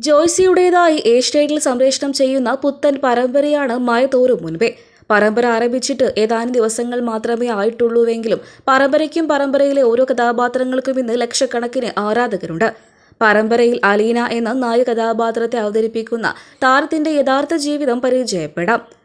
ജോയ്സിയുടേതായി ഏഷ്യയിൽ സംപ്രേഷണം ചെയ്യുന്ന പുത്തൻ പരമ്പരയാണ് മയതോറും മുൻപേ. പരമ്പര ആരംഭിച്ചിട്ട് ഏതാനും ദിവസങ്ങൾ മാത്രമേ ആയിട്ടുള്ളൂവെങ്കിലും പരമ്പരയ്ക്കും പരമ്പരയിലെ ഓരോ കഥാപാത്രങ്ങൾക്കും ഇന്ന് ലക്ഷക്കണക്കിന് ആരാധകരുണ്ട്. പരമ്പരയിൽ അലീന എന്ന നായ കഥാപാത്രത്തെ അവതരിപ്പിക്കുന്ന താരത്തിന്റെ യഥാർത്ഥ ജീവിതം പരിചയപ്പെടാം.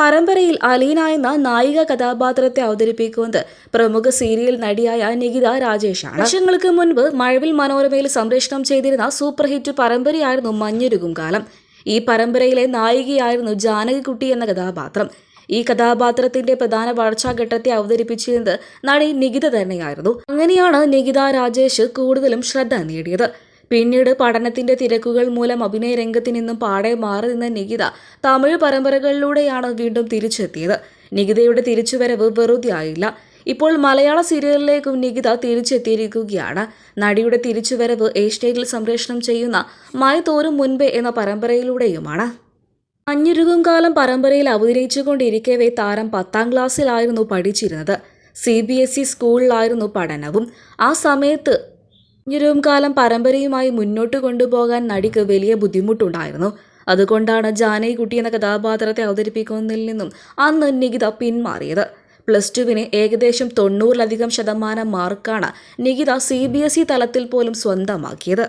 പരമ്പരയിൽ അലീന എന്ന നായിക കഥാപാത്രത്തെ അവതരിപ്പിക്കുന്നത് പ്രമുഖ സീരിയൽ നടിയായ നികിത രാജേഷാണ്. വർഷങ്ങൾക്ക് മുൻപ് മഴവിൽ മനോരമയിൽ സംപ്രേഷണം ചെയ്തിരുന്ന സൂപ്പർ ഹിറ്റ് പരമ്പരയായിരുന്നു മഞ്ഞുരുകും കാലം. ഈ പരമ്പരയിലെ നായികയായിരുന്നു ജാനകിക്കുട്ടി എന്ന കഥാപാത്രം. ഈ കഥാപാത്രത്തിന്റെ പ്രധാന വളർച്ചാഘട്ടത്തെ അവതരിപ്പിച്ചിരുന്നത് നടി നികിത തന്നെയായിരുന്നു. അങ്ങനെയാണ് നികിത രാജേഷ് കൂടുതലും ശ്രദ്ധ നേടിയത്. പിന്നീട് പഠനത്തിന്റെ തിരക്കുകൾ മൂലം അഭിനയ രംഗത്ത് നിന്നും പാടെ മാറി നിന്ന നികിത തമിഴ് പരമ്പരകളിലൂടെയാണ് വീണ്ടും തിരിച്ചെത്തിയത്. നികിതയുടെ തിരിച്ചുവരവ് വെറുതെ ആയില്ല ഇപ്പോൾ മലയാള സീരിയലിലേക്കും നികിത തിരിച്ചെത്തിയിരിക്കുകയാണ്. നടിയുടെ തിരിച്ചുവരവ് ഏഷ്യയിൽ സംപ്രേഷണം ചെയ്യുന്ന മായ തോരും മുൻപേ എന്ന പരമ്പരയിലൂടെയുമാണ്. അഞ്ഞുരുകും കാലം പരമ്പരയിൽ അവതരിച്ചുകൊണ്ടിരിക്കവേ താരം പത്താം ക്ലാസ്സിലായിരുന്നു പഠിച്ചിരുന്നത്. സി ബി എസ് ഇ സ്കൂളിലായിരുന്നു പഠനവും. ആ സമയത്ത് അഞ്ഞുരുകും കാലം പരമ്പരയുമായി മുന്നോട്ട് കൊണ്ടുപോകാൻ നടിക്ക് വലിയ ബുദ്ധിമുട്ടുണ്ടായിരുന്നു. അതുകൊണ്ടാണ് ജാനകി കുട്ടി എന്ന കഥാപാത്രത്തെ അവതരിപ്പിക്കുന്നതിൽ നിന്നും അന്ന് നികിത പിന്മാറിയത്. പ്ലസ് ടുവിന് ഏകദേശം തൊണ്ണൂറിലധികം ശതമാനം മാർക്കാണ് Nikita C B S E തലത്തിൽ പോലും സ്വന്തമാക്കിയത്.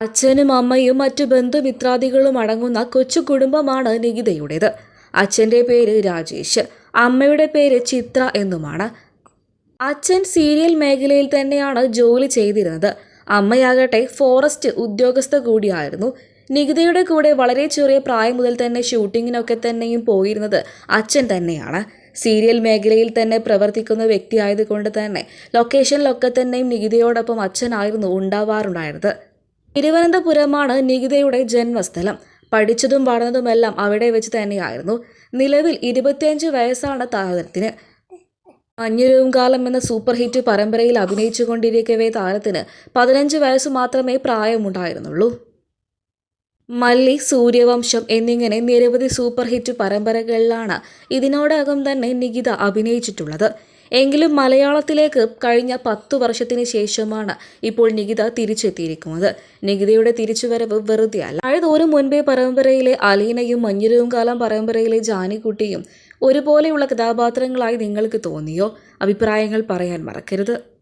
അച്ഛനും അമ്മയും മറ്റു ബന്ധുമിത്രാദികളും അടങ്ങുന്ന കൊച്ചു കുടുംബമാണ് നികിതയുടേത്. അച്ഛന്റെ പേര് രാജേഷ് അമ്മയുടെ പേര് ചിത്ര എന്നുമാണ്. അച്ഛൻ സീരിയൽ മേഖലയിൽ തന്നെയാണ് ജോലി ചെയ്തിരുന്നത്. അമ്മയാകട്ടെ ഫോറസ്റ്റ് ഉദ്യോഗസ്ഥ കൂടിയായിരുന്നു. നികിതയുടെ കൂടെ വളരെ ചെറിയ പ്രായം മുതൽ തന്നെ ഷൂട്ടിങ്ങിനൊക്കെ തന്നെയും പോയിരുന്നത് അച്ഛൻ തന്നെയാണ്. സീരിയൽ മേഖലയിൽ തന്നെ പ്രവർത്തിക്കുന്ന വ്യക്തിയായതുകൊണ്ട് തന്നെ ലൊക്കേഷനിലൊക്കെ തന്നെയും നികിതയോടൊപ്പം അച്ഛനായിരുന്നു ഉണ്ടാവാറുണ്ടായിരുന്നത്. തിരുവനന്തപുരമാണ് നികിതയുടെ ജന്മസ്ഥലം. പഠിച്ചതും വളർന്നതുമെല്ലാം അവിടെ വെച്ച് തന്നെയായിരുന്നു. നിലവിൽ ഇരുപത്തിയഞ്ച് വയസ്സാണ് താരത്തിന്. മഞ്ഞുരുവും കാലം എന്ന സൂപ്പർ ഹിറ്റ് പരമ്പരയിൽ അഭിനയിച്ചുകൊണ്ടിരിക്കവേ താരത്തിന് പതിനഞ്ച് വയസ്സ് മാത്രമേ പ്രായമുണ്ടായിരുന്നുള്ളൂ. മല്ലി സൂര്യവംശം എന്നിങ്ങനെ നിരവധി സൂപ്പർ ഹിറ്റ് പരമ്പരകളിലാണ് ഇതിനോടകം തന്നെ നികിത അഭിനയിച്ചിട്ടുള്ളത്. എങ്കിലും മലയാളത്തിലേക്ക് കഴിഞ്ഞ പത്തു വർഷത്തിന് ശേഷമാണ് ഇപ്പോൾ നികിത തിരിച്ചെത്തിയിരിക്കുന്നത്. നികിതയുടെ തിരിച്ചുവരവ് വെറുതെയല്ല. മുൻപേ പരമ്പരയിലെ അലീനയും മഞ്ഞുരവും കാലം പരമ്പരയിലെ ജാനിക്കുട്ടിയും ഒരുപോലെയുള്ള കഥാപാത്രങ്ങളായി നിങ്ങൾക്ക് തോന്നിയോ? അഭിപ്രായങ്ങൾ പറയാൻ മറക്കരുത്.